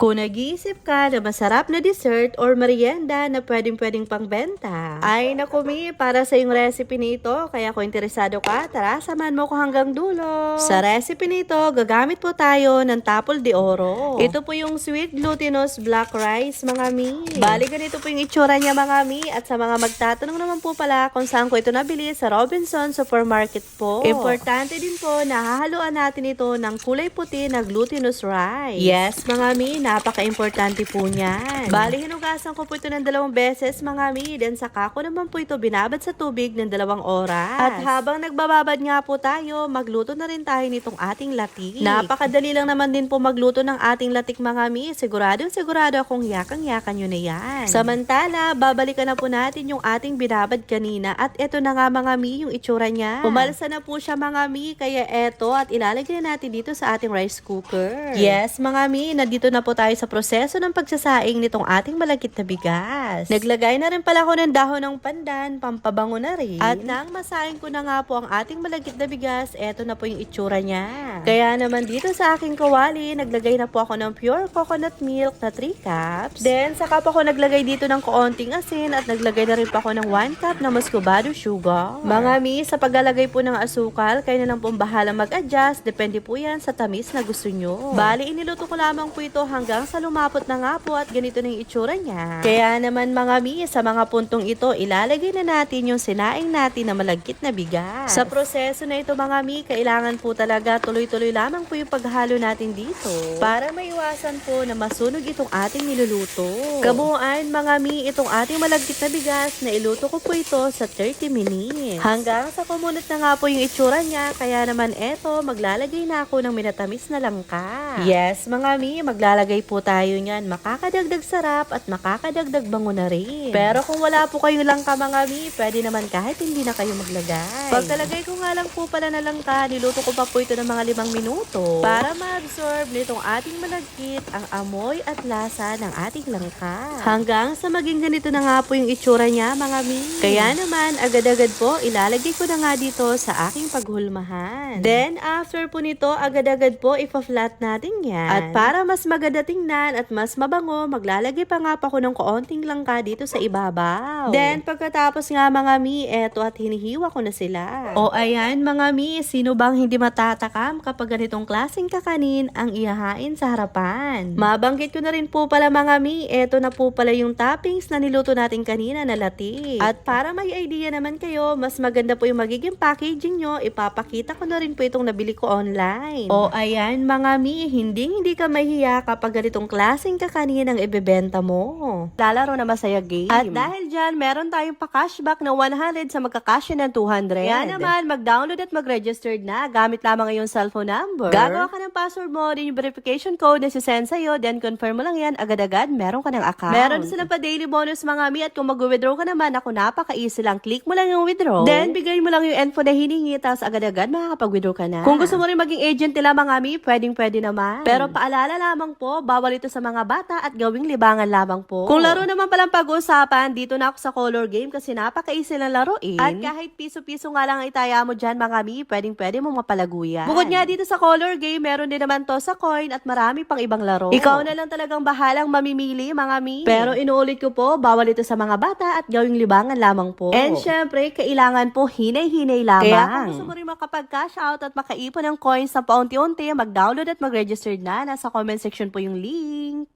Kung nag-iisip ka na masarap na dessert or merienda na pwedeng-pwedeng pangbenta, ay naku mi, para sa yung recipe nito, kaya kung interesado ka, tara, samahan mo ko hanggang dulo. Sa recipe nito, gagamit po tayo ng tapol de oro. Ito po yung sweet glutinous black rice, mga mi. Bali, ganito po yung itsura niya, mga mi. At sa mga magtatanong naman po pala kung saan ko ito nabili, sa Robinson Supermarket po. Importante din po na hahaluan natin ito ng kulay puti na glutinous rice. Yes, mga mi, napaka-importante po niyan. Bali, hinugasan ko po ito ng dalawang beses, mga mi. Then saka ko naman po ito binabad sa tubig ng dalawang oras. At habang nagbababad nga po tayo, magluto na rin tayo nitong ating latik. Napakadali lang naman din po magluto ng ating latik, mga mi. Siguradong sigurado akong yakang-yakan nyo na yan. Samantala, babalikan na po natin yung ating binabad kanina. At eto na nga, mga mi, yung itsura niya. Pumalsa na po siya, mga mi. Kaya eto, at ilalagay na natin dito sa ating rice cooker. Yes, mga mi, nandito na po tayo sa proseso ng pagsasaing nitong ating malagkit na bigas. Naglagay na rin pala ako ng dahon ng pandan, pampabango na rin. At nang masaing ko na nga po ang ating malagkit na bigas, eto na po yung itsura niya. Kaya naman dito sa aking kawali, naglagay na po ako ng pure coconut milk na 3 cups. Then, saka po ako naglagay dito ng kaunting asin at naglagay na rin po ako ng 1 cup na muscovado sugar. Mga mi, sa paglalagay po ng asukal, kayo na lang pong bahala mag-adjust. Depende po yan sa tamis na gusto nyo. Bali, iniluto ko lamang po ito hanggang sa lumapot na nga po at ganito na yung itsura niya. Kaya naman mga mi, sa mga puntong ito, ilalagay na natin yung sinaing natin na malagkit na bigas. Sa proseso na ito mga mi, kailangan po talaga tuloy-tuloy lamang po yung paghalo natin dito para maiwasan po na masunog itong ating niluluto. Kabuuan mga mi, itong ating malagkit na bigas na iluto ko po ito sa 30 minutes. Hanggang sa kumunot na nga po yung itsura niya, kaya naman eto, maglalagay na ako ng minatamis na langka. Yes, mga mi, maglalagay po tayo niyan. Makakadagdag sarap at makakadagdag bango na rin. Pero kung wala po kayong langka mga mi, pwede naman kahit hindi na kayo maglagay. Pagkalagay ko nga lang po pala na langka, niluto ko pa po ito ng mga limang minuto para ma-absorb nitong ating malagkit ang amoy at lasa ng ating langka. Hanggang sa maging ganito na nga po yung itsura niya mga mi. Kaya naman, agad-agad po, ilalagay ko na nga dito sa aking paghulmahan. Then, after po nito, agad-agad po, ipa-flat natin yan. At para mas maganda tingnan at mas mabango, maglalagay pa nga pa ako ng kaunting langka dito sa ibabaw. Then, pagkatapos nga mga mi, eto at hinihiwa ko na sila. O ayan mga mi, sino bang hindi matatakam kapag ganitong klaseng kakanin ang ihahain sa harapan? Mabanggit ko na rin po pala mga mi, eto na po pala yung toppings na niluto natin kanina na lati. At para may idea naman kayo, mas maganda po yung magiging packaging nyo, ipapakita ko na rin po itong nabili ko online. O ayan mga mi, hindi hindi ka mahiya kapag ganitong klaseng kakanin ang ibebenta mo. Lalaro na masaya game. At dahil dyan, meron tayong pa-cashback na 100 sa magkakasya ng 200. Kaya naman, mag-download at mag-registered na gamit lamang ang iyong cellphone number. Gagawa ka ng password mo, din yung verification code na sisend sa'yo, then confirm mo lang yan, agad-agad, meron ka ng account. Meron silang pa daily bonus mga mi at kung mag-withdraw ka naman, ako napaka-easy lang. Click mo lang yung withdraw. Then, bigay mo lang yung info na hiningi, tapos agad-agad makakapag-withdraw ka na. Kung gusto mo rin maging agent nila mga mi, pwedeng pwede naman. Pero paalala lamang po, bawal ito sa mga bata at gawing libangan lamang po. Kung laro naman palang pag-uusapan, dito na ako sa color game kasi napaka-easy lang laruin. At kahit piso-piso nga lang ang itaya mo dyan mga mi, pwedeng pwede mo mapalaguyan. Bukod nga dito sa color game, meron din naman to sa coin at marami pang ibang laro. Ikaw na lang talagang bahalang mamimili mga mi. Pero inuulit ko po, bawal ito sa mga bata at gawing libangan lamang po. And syempre, kailangan po hinay-hinay lamang. Kaya kung gusto mo rin makapag-cash out at makaipon ng coins na paunti-unti, mag-download at mag-register na. Nasa comment section po yung link.